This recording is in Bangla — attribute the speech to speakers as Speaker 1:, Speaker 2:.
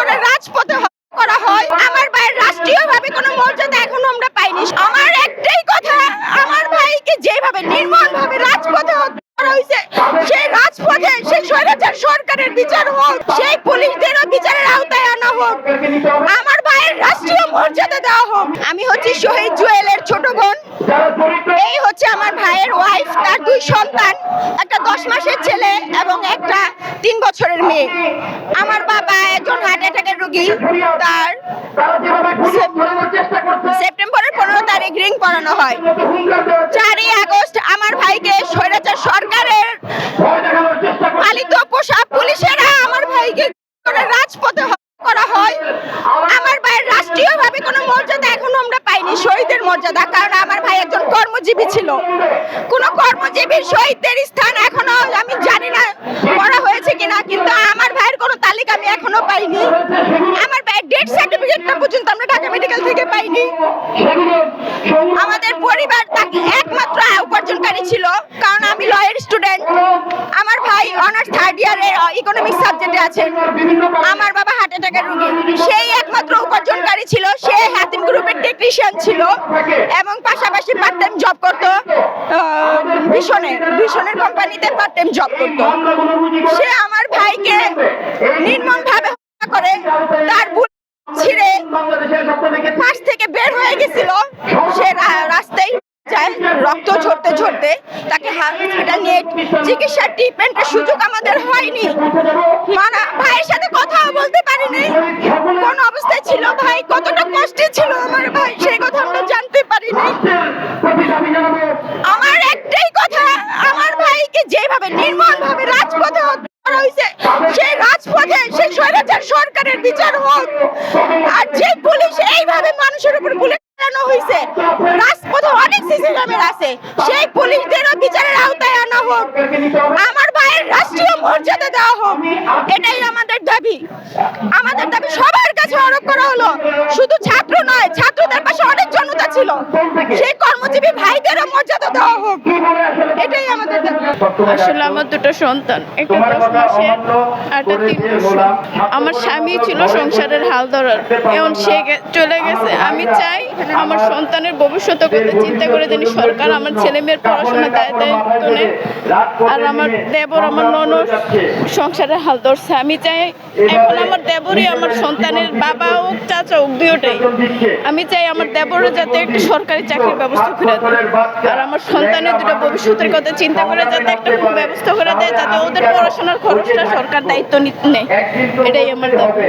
Speaker 1: করে রাজপথে করা হয়। আমার ভাইয়ের রাষ্ট্রীয়ভাবে কোনো মর্যাদা এখনও আমরা পাইনি। আমার একটাই কথা, আমার ভাইকে যেভাবে নির্মমভাবে রাজপথে করা হয়েছে, সেই রাজপথে সেই স্বৈরাচার সরকারের বিচার হোক, সেই পুলিশদেরও বিচারের আওতায় আনা হোক, আমার ভাইয়ের রাষ্ট্রীয় মর্যাদা দেওয়া হোক। আমি হচ্ছি শহীদ জুয়েলের ছোট বোন। এই হচ্ছে আমার ভাইয়ের ওয়াইফ তার দুই সন্তান, একটা দশ মাসের ছেলে এবং একটা তিন বছরের মেয়ে। আমার বাবা একজন রোগী তার সেপ্টেম্বরের পনেরো তারিখ রিং পড়ানো হয়। চারই আগস্ট আমার ভাইকে স্বৈরাচার সরকারের পালিত পোশাক পুলিশেরা আমার ভাইকে রাজপথে করা হয়। আমার ভাইয়ের রাষ্ট্রীয়ভাবে কোনো মর্যাদা এখনও আমরা পাইনি শহীদের মর্যাদা কারণ আমার ভাই একজন কর্মজীবী ছিল। কোনো কর্মজীবীর শহীদদের স্থান এখনও আমি জানি না করা হয়েছে কিনা কিন্তু আমার ভাইয়ের কোনো তালিকা আমি এখনও পাইনি আমার ভাইয়ের ডেথ সার্টিফিকেটটা পর্যন্ত আমরা ঢাকা মেডিকেল থেকে পাইনি আমাদের পরিবার তাকে একমাত্র উপার্জনকারী ছিল, কারণ আমি লয়ের স্টুডেন্ট আমার ভাই অনার্স থার্ড ইয়ারের ইকোনমিক সাবজেক্টে আছে আমার বাবা হার্ট অ্যাটাকের রোগী। সেই একমাত্র উপার্জনকারী ছিল, সে হাতিম গ্রুপের টেকনিশিয়ান ছিল এবং পাশাপাশি পার্ট টাইম জব করতো ভীষণে, ভীষণের কোম্পানিতে পার্ট টাইম জব করতো। সে আমার ভাইকে নির্মম ভাবে হত্যা করে, তার নিয়ে চিকিৎসার ট্রিটমেন্টের সুযোগ আমাদের হয়নি। মানা ভাইয়ের সাথে কথাও বলতে পারিনি। কোন অবস্থায় ছিল ভাই? কতটা কষ্টে ছিল আমার ভাই? সেই কথা আমরা জানতে পারিনি। আমার একটাই কথা, আমার ভাইকে যেভাবে নির্মম ভাবে রাজপথে হত্যা হয়েছে, সেই রাজপথে, সেই স্বৈরাচার সরকারের বিচার হোক। আর যে পুলিশ এইভাবে মানুষের উপর পুলিশ হয়েছে, রাজপথে অনেক সিসি ক্যামেরা আছে, সেই আনা আমার ভাইয়ের রাষ্ট্রীয় মর্যাদা দেওয়া হোক, এটাই আমাদের দাবি। আমাদের দাবি সবার কাছে আরোপ করা হলো। শুধু ছাত্র নয়, ছাত্রদের ছিল। সেই কর্মজীবী ভাইদেরও মর্যাদা দেওয়া হোক। এটাই আমাদের
Speaker 2: আসলে আমার
Speaker 3: দুটো সন্তান একটা দশ মাসের আর একটা তিন
Speaker 2: আমার স্বামী ছিল সংসারের
Speaker 3: হাল ধরার। এখন সে চলে গেছে। আমি চাই আমার সন্তানের ভবিষ্যতের কথা চিন্তা করে জানি সরকার আমার ছেলে মেয়ের পড়াশোনা দায় দায়িত্ব নেয়।
Speaker 2: আর আমার
Speaker 3: দেবর আমার ননদ সংসারের হাল ধরছে। আমি চাই
Speaker 2: এখন আমার
Speaker 3: দেবরই আমার সন্তানের বাবা হোক চাচা হোক দুটোই আমি চাই আমার দেবরও যাতে একটা সরকারি চাকরির ব্যবস্থা করে
Speaker 2: দেয়। আর আমার সন্তানের দুটো ভবিষ্যতের কথা
Speaker 3: চিন্তা করে যাতে একটা ব্যবস্থা করে দেয়, যাতে ওদের পড়াশোনার খরচটা সরকার দায়িত্ব নেয়।
Speaker 2: এটাই আমার দাবি।